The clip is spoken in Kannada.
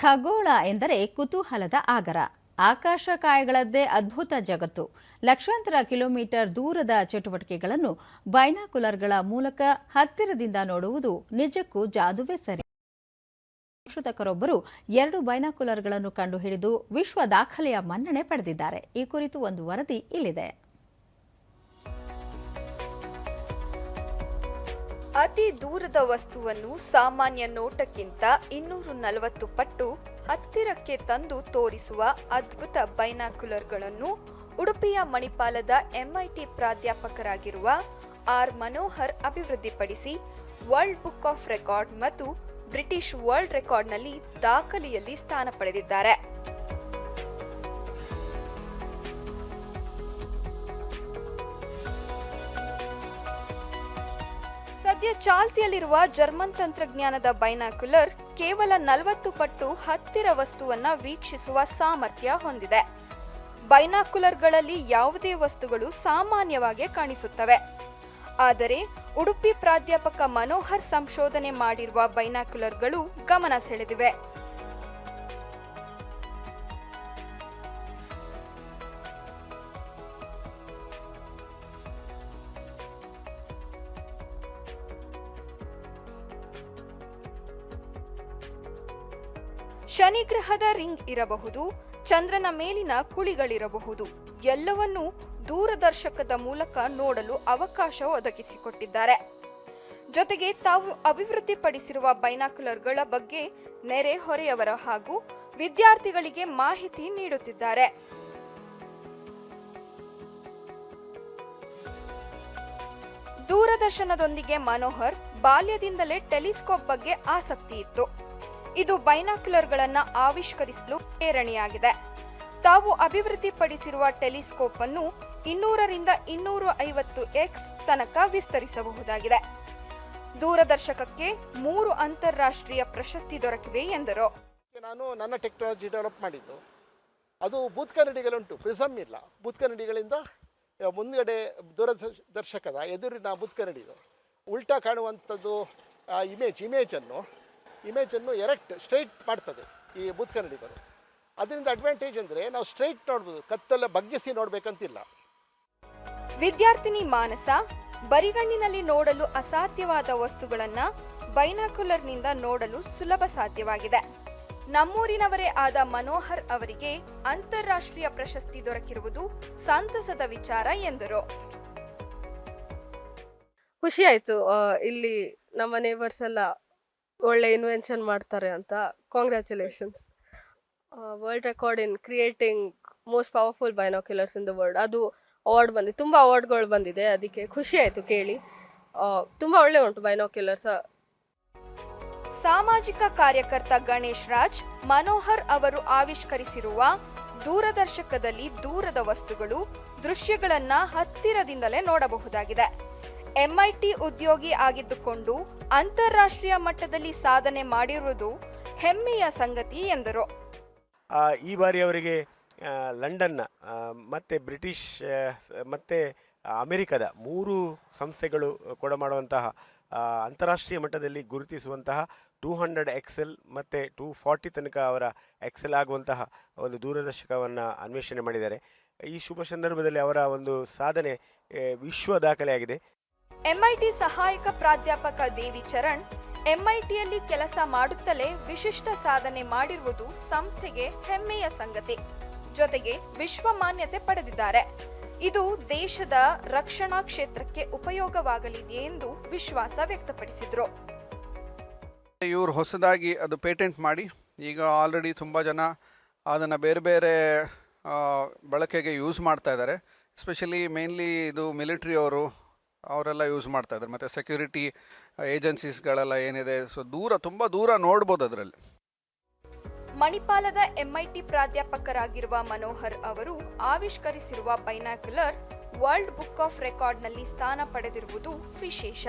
ಖಗೋಳ ಎಂದರೆ ಕುತೂಹಲದ ಆಗರ. ಆಕಾಶಕಾಯಗಳದ್ದೇ ಅದ್ಭುತ ಜಗತ್ತು. ಲಕ್ಷಾಂತರ ಕಿಲೋಮೀಟರ್ ದೂರದ ಚಟುವಟಿಕೆಗಳನ್ನು ಬೈನಾಕುಲರ್ಗಳ ಮೂಲಕ ಹತ್ತಿರದಿಂದ ನೋಡುವುದು ನಿಜಕ್ಕೂ ಜಾದುವೇ ಸರಿ. ಸಂಶೋಧಕರೊಬ್ಬರು ಎರಡು ಬೈನಾಕುಲರ್ಗಳನ್ನು ಕಂಡುಹಿಡಿದು ವಿಶ್ವ ದಾಖಲೆಯ ಮನ್ನಣೆ ಪಡೆದಿದ್ದಾರೆ. ಈ ಕುರಿತು ಒಂದು ವರದಿ ಇಲ್ಲಿದೆ. ಅತಿ ದೂರದ ವಸ್ತುವನ್ನು ಸಾಮಾನ್ಯ ನೋಟಕ್ಕಿಂತ ಇನ್ನೂರು ನಲವತ್ತು ಪಟ್ಟು ಹತ್ತಿರಕ್ಕೆ ತಂದು ತೋರಿಸುವ ಅದ್ಭುತ ಬೈನಾಕ್ಯುಲರ್ಗಳನ್ನು ಉಡುಪಿಯ ಮಣಿಪಾಲದ ಎಂಐಟಿ ಪ್ರಾಧ್ಯಾಪಕರಾಗಿರುವ ಆರ್ ಮನೋಹರ್ ಅಭಿವೃದ್ಧಿಪಡಿಸಿ ವರ್ಲ್ಡ್ ಬುಕ್ ಆಫ್ ರೆಕಾರ್ಡ್ ಮತ್ತು ಬ್ರಿಟಿಷ್ ವರ್ಲ್ಡ್ ರೆಕಾರ್ಡ್ನಲ್ಲಿ ದಾಖಲೆಯಲ್ಲಿ ಸ್ಥಾನ ಪಡೆದಿದ್ದಾರೆ. ಚಾಲ್ತಿಯಲ್ಲಿರುವ ಜರ್ಮನ್ ತಂತ್ರಜ್ಞಾನದ ಬೈನಾಕ್ಯುಲರ್ ಕೇವಲ ನಲವತ್ತು ಪಟ್ಟು ಹತ್ತಿರ ವಸ್ತುವನ್ನ ವೀಕ್ಷಿಸುವ ಸಾಮರ್ಥ್ಯ ಹೊಂದಿದೆ. ಬೈನಾಕ್ಯುಲರ್ಗಳಲ್ಲಿ ಯಾವುದೇ ವಸ್ತುಗಳು ಸಾಮಾನ್ಯವಾಗಿ ಕಾಣಿಸುತ್ತವೆ. ಆದರೆ ಉಡುಪಿ ಪ್ರಾಧ್ಯಾಪಕ ಮನೋಹರ್ ಸಂಶೋಧನೆ ಮಾಡಿರುವ ಬೈನಾಕ್ಯುಲರ್ಗಳು ಗಮನ ಸೆಳೆದಿವೆ. ಶನಿ ಗ್ರಹದ ರಿಂಗ್ ಇರಬಹುದು, ಚಂದ್ರನ ಮೇಲಿನ ಕುಳಿಗಳಿರಬಹುದು. ಎಲ್ಲವನ್ನೂ ದೂರದರ್ಶಕದ ಮೂಲಕ ನೋಡಲು ಅವಕಾಶ ಒದಗಿಸಿಕೊಟ್ಟಿದ್ದಾರೆ. ಜೊತೆಗೆ ತಾವು ಅಭಿವೃದ್ಧಿಪಡಿಸಿರುವ ಬೈನಾಕ್ಯುಲರ್ಗಳ ಬಗ್ಗೆ ನೆರೆಹೊರೆಯವರ ಹಾಗೂ ವಿದ್ಯಾರ್ಥಿಗಳಿಗೆ ಮಾಹಿತಿ ನೀಡುತ್ತಿದ್ದಾರೆ. ದೂರದರ್ಶನದೊಂದಿಗೆ ಮನೋಹರ್ ಬಾಲ್ಯದಿಂದಲೇ ಟೆಲಿಸ್ಕೋಪ್ ಬಗ್ಗೆ ಆಸಕ್ತಿ ಇತ್ತು. ಇದು ಬೈನಾಕ್ಯುಲರ್ಗಳನ್ನು ಆವಿಷ್ಕರಿಸಲು ಪ್ರೇರಣೆಯಾಗಿದೆ. ತಾವು ಅಭಿವೃದ್ಧಿಪಡಿಸಿರುವ ಟೆಲಿಸ್ಕೋಪ್ ಅನ್ನು ಇನ್ನೂರರಿಂದ ಇನ್ನೂರ ಐವತ್ತು ಎಕ್ಸ್ ತನಕ ವಿಸ್ತರಿಸಬಹುದಾಗಿದೆ. ದೂರದರ್ಶಕಕ್ಕೆ ಮೂರು ಅಂತಾರಾಷ್ಟ್ರೀಯ ಪ್ರಶಸ್ತಿ ದೊರಕಿವೆ ಎಂದರು. ನಾನು ನನ್ನ ಟೆಕ್ನಾಲಜಿ ಡೆವಲಪ್ ಮಾಡಿದ್ದು. ಅದು ಬೂತ್ ಕನ್ನಡಿಗಳುಂಟು ಪ್ರಿಸಮ್ ಇಲ್ಲ. ಬೂತ್ ಕನ್ನಡಿಗಳಿಂದ ಮುಂದ್ಗಡೆ ದೂರದರ್ಶಕದ ಎದುರಿನ ಬೂತ್ ಕನ್ನಡಿದು, ಉಲ್ಟಾ ಕಾಣುವಂಥದ್ದು ಇಮೇಜ್, ಇಮೇಜನ್ನು ಇಮೇಜನ್ನು ಎರೆಕ್ಟ್ ಸ್ಟ್ರೈಟ್ ಮಾಡ್ತದೆ ಈ ಬೂತ್ ಕನ್ನಡಿಗರು. ಅದರಿಂದ ಅಡ್ವಾಂಟೇಜ್ ಅಂದರೆ ನಾವು ಸ್ಟ್ರೈಟ್ ನೋಡ್ಬೋದು ಕತ್ತೆಲ್ಲ ಬಗ್ಗಿಸಿ ನೋಡ್ಬೇಕಂತಿಲ್ಲ. ವಿದ್ಯಾರ್ಥಿನಿ ಮಾನಸ ಬರಿಗಣ್ಣಿನಲ್ಲಿ ನೋಡಲು ಅಸಾಧ್ಯವಾದ ವಸ್ತುಗಳನ್ನು ಬೈನಾಕ್ಯುಲರ್ನಿಂದ ನೋಡಲು ಸುಲಭ ಸಾಧ್ಯವಾಗಿದೆ. ನಮ್ಮೂರಿನವರೇ ಆದ ಮನೋಹರ್ ಅವರಿಗೆ ಅಂತಾರಾಷ್ಟ್ರೀಯ ಪ್ರಶಸ್ತಿ ದೊರಕಿರುವುದು ಸಂತಸದ ವಿಚಾರ ಎಂದರು. ಖುಷಿ ಆಯ್ತು ಇಲ್ಲಿ ನಮ್ಮ ನೇಬರ್ಸ್ ಎಲ್ಲ ಒಳ್ಳೆ ಇನ್ವೆನ್ಷನ್ ಮಾಡ್ತಾರೆ ಅಂತ congratulations world record in creating most powerful binoculars in the world ಅದು ಅವಾರ್ಡ್ ಬಂದಿದೆ ತುಂಬ ಅವಾರ್ಡ್ಗಳು ಬಂದಿದೆ, ಅದಕ್ಕೆ ಖುಷಿ ಆಯಿತು ಕೇಳಿ. ತುಂಬ ಒಳ್ಳೆ ಉಂಟು ಬೈನಾಕ್ಯುಲರ್ಸ್ ಸಾಮಾಜಿಕ ಕಾರ್ಯಕರ್ತ ಗಣೇಶ್ ರಾಜ್, ಮನೋಹರ್ ಅವರು ಆವಿಷ್ಕರಿಸಿರುವ ದೂರದರ್ಶಕದಲ್ಲಿ ದೂರದ ವಸ್ತುಗಳು, ದೃಶ್ಯಗಳನ್ನ ಹತ್ತಿರದಿಂದಲೇ ನೋಡಬಹುದಾಗಿದೆ. ಎಂಐಟಿ ಉದ್ಯೋಗಿ ಆಗಿದ್ದುಕೊಂಡು ಅಂತಾರಾಷ್ಟ್ರೀಯ ಮಟ್ಟದಲ್ಲಿ ಸಾಧನೆ ಮಾಡಿರುವುದು ಹೆಮ್ಮೆಯ ಸಂಗತಿ ಎಂದರು. ಈ ಬಾರಿ ಅವರಿಗೆ ಲಂಡನ್ನ ಮತ್ತೆ ಬ್ರಿಟಿಷ್ ಮತ್ತೆ ಅಮೆರಿಕದ ಮೂರು ಸಂಸ್ಥೆಗಳು ಕೊಡ ಮಾಡುವಂತಹ ಅಂತಾರಾಷ್ಟ್ರೀಯ ಮಟ್ಟದಲ್ಲಿ ಗುರುತಿಸುವಂತಹ ಟೂ ಹಂಡ್ರೆಡ್ ಎಕ್ಸೆಲ್ ಮತ್ತು ಟೂ ಫಾರ್ಟಿ ತನಕ ಅವರ ಎಕ್ಸೆಲ್ ಆಗುವಂತಹ ಒಂದು ದೂರದರ್ಶಕವನ್ನು ಅನ್ವೇಷಣೆ ಮಾಡಿದ್ದಾರೆ. ಈ ಶುಭ ಸಂದರ್ಭದಲ್ಲಿ ಅವರ ಒಂದು ಸಾಧನೆ ವಿಶ್ವ ದಾಖಲೆಯಾಗಿದೆ. ಎಂಐಟಿ ಸಹಾಯಕ ಪ್ರಾಧ್ಯಾಪಕ ದೇವಿ ಚರಣ್ ಎಂಐಟಿಯಲ್ಲಿ ಕೆಲಸ ಮಾಡುತ್ತಲೇ ವಿಶಿಷ್ಟ ಸಾಧನೆ ಮಾಡಿರುವುದು ಸಂಸ್ಥೆಗೆ ಹೆಮ್ಮೆಯ ಸಂಗತಿ. ಜೊತೆಗೆ ವಿಶ್ವ ಮಾನ್ಯತೆ ಪಡೆದಿದ್ದಾರೆ. ಇದು ದೇಶದ ರಕ್ಷಣಾ ಕ್ಷೇತ್ರಕ್ಕೆ ಉಪಯೋಗವಾಗಲಿದೆ ಎಂದು ವಿಶ್ವಾಸ ವ್ಯಕ್ತಪಡಿಸಿದರು. ಇವರು ಹೊಸದಾಗಿ ಅದು ಪೇಟೆಂಟ್ ಮಾಡಿ, ಈಗ ಆಲ್ರೆಡಿ ತುಂಬ ಜನ ಅದನ್ನು ಬೇರೆ ಬೇರೆ ಬಳಕೆಗೆ ಯೂಸ್ ಮಾಡ್ತಾ ಇದ್ದಾರೆ. ಎಸ್ಪೆಷಲಿ ಮೇನ್ಲಿ ಇದು ಮಿಲಿಟ್ರಿ ಅವರು ಅವರೆಲ್ಲ ಯೂಸ್ ಮಾಡ್ತಾ ಇದ್ದಾರೆ. ಮತ್ತು ಸೆಕ್ಯೂರಿಟಿ ಏಜೆನ್ಸೀಸ್ಗಳೆಲ್ಲ ಏನಿದೆ ಸೊ ದೂರ, ತುಂಬ ದೂರ ನೋಡ್ಬೋದು ಅದರಲ್ಲಿ. ಮಣಿಪಾಲದ ಎಂಐಟಿ ಪ್ರಾಧ್ಯಾಪಕರಾಗಿರುವ ಮನೋಹರ್ ಅವರು ಆವಿಷ್ಕರಿಸಿರುವ ಬೈನಾಕ್ಯುಲರ್ ವರ್ಲ್ಡ್ ಬುಕ್ ಆಫ್ ರೆಕಾರ್ಡ್ನಲ್ಲಿ ಸ್ಥಾನ ಪಡೆದಿರುವುದು ವಿಶೇಷ.